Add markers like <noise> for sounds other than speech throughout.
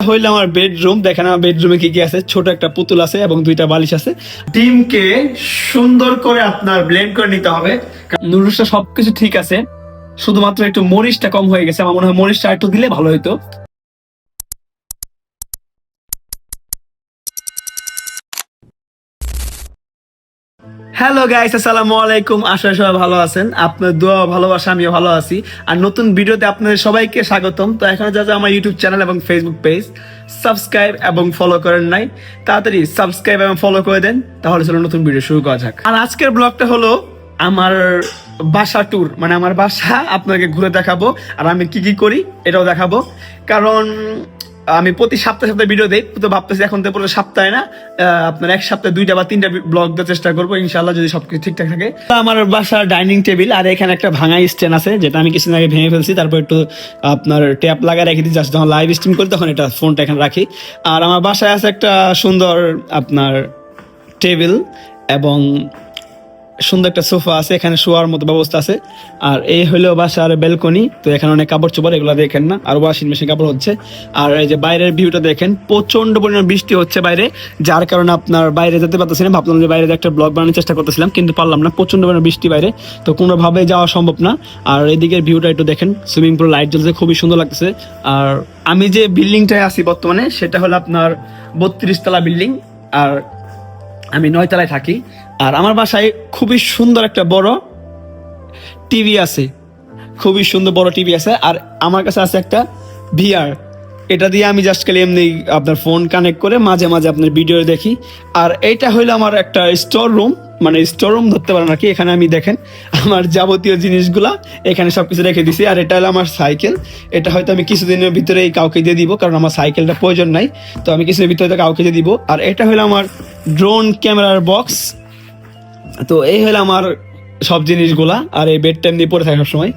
হইল আমার বেডরুম দেখেন আমার বেডরুমে কি কি আছে? ছোট একটা পুতুল আছে এবং দুইটা বালিশ আছে। ডিমকে সুন্দর করে আপনার ব্লেন্ড করে নিতে হবে। নুডলসটা সবকিছু ঠিক আছে শুধুমাত্র একটু মরিচটা কম হয়ে গেছে। আমার মনে হয় মরিচটা একটু দিলে ভালো হতো হ্যালো গাইস আসসালামু আলাইকুম। আশা সবাই ভালো আছেন। আপনার দোয়া ভালোবাসা আমিও ভালো আছি। আর নতুন ভিডিওতে আপনাদের সবাইকে স্বাগতম। তো এখন যা আমার ইউটিউব চ্যানেল এবং ফেসবুক পেজ সাবস্ক্রাইব এবং ফলো করেন নাই, তাড়াতাড়ি সাবস্ক্রাইব এবং ফলো করে দেন, তাহলে চলো নতুন ভিডিও শুরু করা যাক। আর আজকের ব্লগটা হলো আমার বাসা ট্যুর মানে আমার বাসা আপনাকে ঘুরে দেখাবো। আর আমি কি কি করি, এটাও দেখাবো। কারণ আমি প্রতি সপ্তাহে সপ্তাহে ভিডিও দেই, তো ভাবতেছি এখন তো পুরো সপ্তাহে না আপনার এক সপ্তাহে দুইটা বা তিনটা ব্লগ দেওয়ার চেষ্টা করব ইনশাল্লাহ যদি সবকিছু ঠিকঠাক থাকে। আমার বাসার ডাইনিং টেবিল আর এখানে একটা ভাঙা স্ট্যান্ড আছে, যেটা আমি কিছুদিন আগে ভেঙে ফেলছি, তারপর একটু আপনার ট্যাপ লাগায় রেখে দিই জাস্ট যখন লাইভ স্ট্রিম করি তখন এটা ফোনটা এখানে রাখি। আর আমার বাসায় আছে একটা সুন্দর আপনার টেবিল এবং সুন্দর একটা সোফা আছে, এখানে শোয়ার মতো ব্যবস্থা আছে। আর এই হলো বাসার ব্যালকনি তো এখানে অনেক কাপড় চোপড়, এগুলো দেখেন না। আর ওয়াশিং মেশিন কাপড় হচ্ছে। আর এই যে বাইরের ভিউটা দেখেন প্রচণ্ড পরিমাণ বৃষ্টি হচ্ছে বাইরে, যার কারণে আপনার বাইরে যেতে পারতেছি না। ভাবলাম যে বাইরে একটা ব্লগ বানানোর চেষ্টা করতেছিলাম, কিন্তু পারলাম না। প্রচণ্ড পরিমাণ বৃষ্টি বাইরে, তো কোনোভাবে যাওয়া সম্ভব না। আর এদিকের ভিউটা একটু দেখেন সুইমিং পুল লাইট জ্বলছে, খুবই সুন্দর লাগতেছে। আর আমি যে বিল্ডিংটায় আছি বর্তমানে, সেটা হলো আপনার বত্রিশ তলা বিল্ডিং আর আমি নয়তলায় থাকি। আর আমার বাসায় খুবই সুন্দর একটা বড় টিভি আছে। খুবই সুন্দর বড় টিভি আছে আর আমার কাছে আছে একটা ভিআর এটা দিয়ে আমি জাস্ট খালি এমনি আপনার ফোন কানেক্ট করে মাঝে মাঝে আপনার ভিডিও দেখি। আর এইটা হইল আমার একটা স্টোর রুম মানে স্টোর রুম ধরতে পারেন আর কি, এখানে আমি দেখেন আমার যাবতীয় জিনিসগুলা এখানে সব কিছু রেখে দিছি। আর এটা হলো আমার সাইকেল এটা হয়তো আমি কিছুদিনের ভিতরেই কাউকে দিয়ে দিব, কারণ আমার সাইকেলটা প্রয়োজন নাই। তো আমি কিছুদিনের ভিতরে কাউকে দিয়ে দিব। আর এটা হলো আমার ড্রোন ক্যামেরার বক্স তো এই হলো আমার সব জিনিসগুলা, আর এই বেড টাইম দিয়ে পড়ে থাকার সময়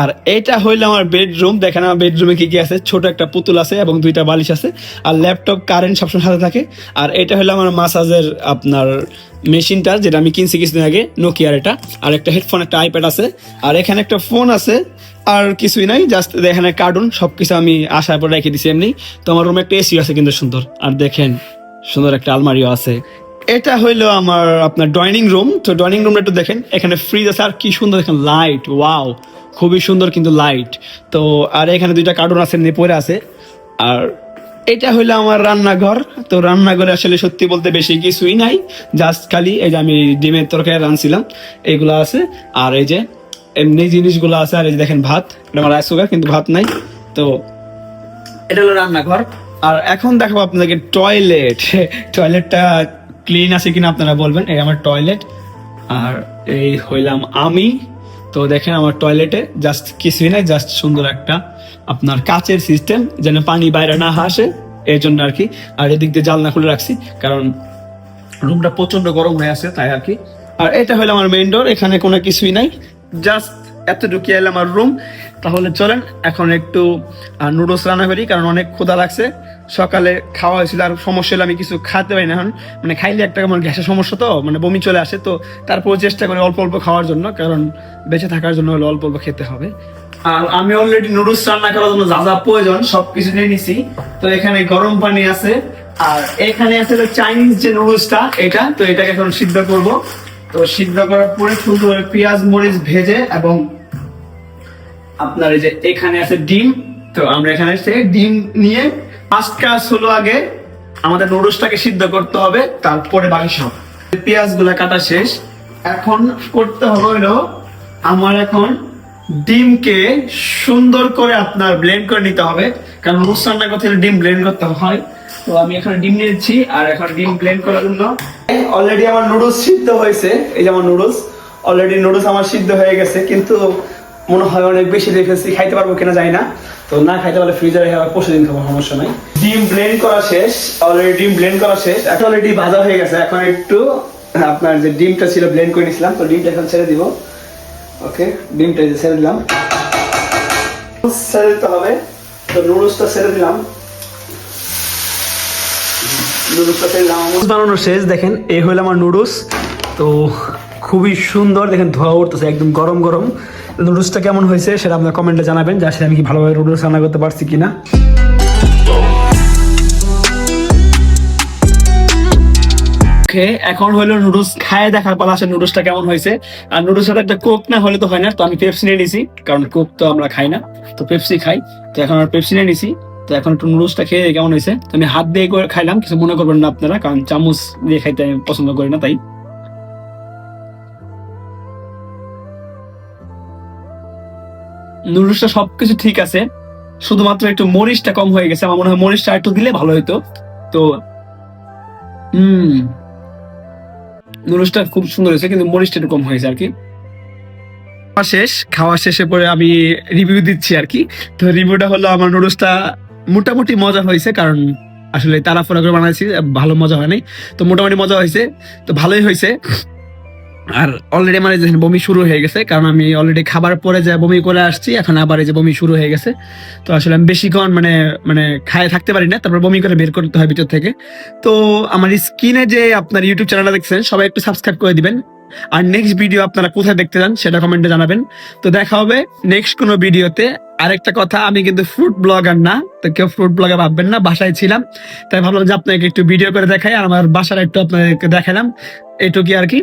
আর এটা হইল আমার বেডরুম দেখেন আমার বেডরুমে কি কি আছে? ছোট একটা পুতুল আছে এবং দুইটা বালিশ আছে, আর ল্যাপটপ কারেন্ট সবসময় সাথে থাকে। আর এটা হলো আমার মাসাজের আপনার মেশিনটা, যেটা আমি কিনছি কিছুদিন আগে নোকিয়ার এটা। আর একটা হেডফোন একটা আইপ্যাড আছে। আর এখানে একটা ফোন আছে, আর কিছুই নাই জাস্ট এখানে কার্টুন সবকিছু আমি আসার পর রেখে দিছি এমনি। তো আমার রুমে একটা এসি আছে কিন্তু সুন্দর। আর দেখেন, সুন্দর একটা আলমারিও আছে। এটা হইল আমার আপনার ডাইনিং রুম তো ডাইনিং রুমটা একটু দেখেন, এখানে ফ্রিজ আছে আর কি সুন্দর দেখেন লাইট ওয়াও খুবই সুন্দর কিন্তু লাইট তো আর এখানে দুইটা কার্টুন আছে এমনি পরে আছে। আর এটা হইল আমার রান্নাঘর। তো রান্নাঘরে আসলে সত্যি বলতে বেশি কিছুই নাই জাস্ট খালি এই যে আমি ডিমের তরকারি রাঁধছিলাম, এগুলো আছে। আর এই যে এমনি জিনিসগুলো আছে, আর এই যে দেখেন ভাত, এটা আমার রাইস কুকার কিন্তু ভাত নাই। তো এটা হলো রান্নাঘর। আর এখন দেখাবো আপনাদেরকে টয়লেট টয়লেটটা <laughs> ক্লিন আছে কিনা আপনারা বলবেন। এই আমার টয়লেট আর এই হইলাম আমি। তো দেখেন আমার টয়লেটে জাস্ট কিছুই নাই জাস্ট সুন্দর একটা আপনার কাচের সিস্টেম যেন পানি বাইরে না আসে, এই জন্য আর কি। আর এদিক দিয়ে জালনা খুলে রাখছি, কারণ রুমটা প্রচণ্ড গরম হয়ে আছে, তাই আর কি। আর এটা হলো আমার মেইন ডোর এখানে কোনো কিছুই নাই। জাস্ট এতটুকু এলাম আমার রুম তাহলে চলেন, এখন একটু নুডলস রান্না করি কারণ অনেক ক্ষুধা লাগছে। সকালে খাওয়া হয়েছিল আর সমস্যা হলে আমি কিছু খেতে পারি না এখন। মানে খাইলে একটা আমার গ্যাসের সমস্যা তো মানে বমি চলে আসে, তো তারপর চেষ্টা করি অল্প অল্প খাওয়ার জন্য, কারণ বেঁচে থাকার জন্য হলে অল্প অল্প খেতে হবে। আর আমি অলরেডি নুডলস রান্না করার জন্য যা যা প্রয়োজন, সবকিছু নিয়ে নিছি। তো এখানে গরম পানি আছে, আর এখানে আছে চাইনিজ যে নুডলসটা এটা, তো এটাকে এখন সিদ্ধ করব। তো সিদ্ধ করার পরে সুন্দর পেঁয়াজ, মরিচ ভেজে এবং আপনার এই যে এখানে আছে ডিম, তো আমরা এখানে এসে ডিম নিয়ে ফার্স্ট কাজ হলো আগে আমাদের নুডলসটাকে সিদ্ধ করতে হবে, তারপরে বাকি সব। পেঁয়াজগুলা কাটা শেষ। এখন করতে হবে হলো আমার এখন ডিমকে সুন্দর করে আপনার ব্লেন্ড করে নিতে হবে, কারণ নুডলস রান্না করতে ডিম ব্লেন্ড করতে হয়। তো আমি এখন ডিম নিয়েছি আর এখন ডিম ব্লেন্ড করার জন্য অলরেডি আমার নুডলস সিদ্ধ হয়েছে। এই যে আমার নুডলস অলরেডি নুডলস আমার সিদ্ধ হয়ে গেছে, কিন্তু মনে হয় অনেক বেশি ফেলছি, খাইতে পারব কিনা জানি না। তো না খাইতে পারলে ফ্রিজে রেখে আবার পরশু দিন খাব, সমস্যা নাই। ডিম ব্লেন্ড করা শেষ অলরেডি ডিম ব্লেন্ড করা শেষ। এখন অলরেডি ভাজা হয়ে গেছে, এখন একটু আপনার যে ডিমটা ছিল ব্লেন্ড করে নিয়েছিলাম তো ডিমটা এখন ছেড়ে দিব। ওকে ডিমটা ছেড়ে দিলাম। ছেড়ে দিতে হবে, তো নুডলসটা ছেড়ে দিলাম। নুডলসটা ছেড়ে দিলাম। নুডলস বানানো শেষ, দেখেন এই হলো আমার নুডলস তো খুবই সুন্দর। দেখেন ধোয়া উঠতেছে, একদম গরম গরম। নুডলসটা কেমন হয়েছে সেটা আপনার কমেন্টে জানাবেন, যা আসলে আমি কি ভালোভাবে নুডলস রান্না করতে পারছি কিনা। ওকে, এখন হলো নুডলস খায় দেখার পালা আসে নুডলসটা কেমন হয়েছে। আর নুডলস সাথে একটা কোক না হলে তো হয় না, তো আমি পেপসি নিয়ে নিছি, কারণ কোক তো আমরা খাই না, তো পেপসি খাই। তো এখন আমরা পেপসি নিয়ে নিছি, তো এখন একটু নুডলসটা খেয়ে কেমন হয়েছে। আমি হাত দিয়ে খাইলাম, কিছু মনে করবেন না আপনারা, কারণ চামচ দিয়ে খাইতে আমি পছন্দ করি না, তাই। নুডলসটা সবকিছু ঠিক আছে। শুধুমাত্র একটু মরিচটা কম হয়ে গেছে। আমার মনে হয় মরিচটা একটু দিলে ভালো হতো তো, হুম। নুডলসটা খুব সুন্দর হয়েছে, কিন্তু মরিচটা একটু কম হয়েছে আর কি শেষ। খাওয়া শেষে পরে আমি রিভিউ দিচ্ছি আর কি তো রিভিউটা হলো আমার নুডলসটা মোটামুটি মজা হয়েছে, কারণ আসলে তারা তাড়াফোড়া করে বানাইছি, ভালো মজা হয় নাই তো মোটামুটি মজা হয়েছে। তো ভালোই হয়েছে। আর অলরেডি আমার এই বমি শুরু হয়ে গেছে, কারণ আমি অলরেডি খাবার পরে যে বমি করে আসছি, এখন আবার এই যে বমি শুরু হয়ে গেছে। তো আসলে আমি বেশিক্ষণ মানে মানে খায় থাকতে পারি না, তারপর বমি করে বের করতে হয় ভিতর থেকে। তো আমার স্ক্রিনে যে আপনার ইউটিউব চ্যানেলটা দেখছেন, সবাই একটু সাবস্ক্রাইব করে দিবেন। আর নেক্সট ভিডিও আপনারা কোথায় দেখতে চান, সেটা কমেন্টে জানাবেন। তো দেখা হবে নেক্সট কোনো ভিডিওতে আরেকটা কথা, আমি কিন্তু ফ্রুট ব্লগার না, তো কেউ ফ্রুট ব্লগার ভাববেন না, বাসায় ছিলাম। তাই ভাবলাম যে আপনাকে একটু ভিডিও করে দেখাই, আর আমার বাসার একটু আপনাদেরকে দেখালাম। এটুকুই আর কি।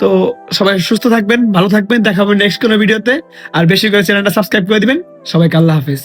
তো সবাই সুস্থ থাকবেন, ভালো থাকবেন, দেখা হবে নেক্সট কোনো ভিডিওতে আর বেশি করে চ্যানেলটা সাবস্ক্রাইব করে দিবেন। সবাইকে আল্লাহ হাফিজ।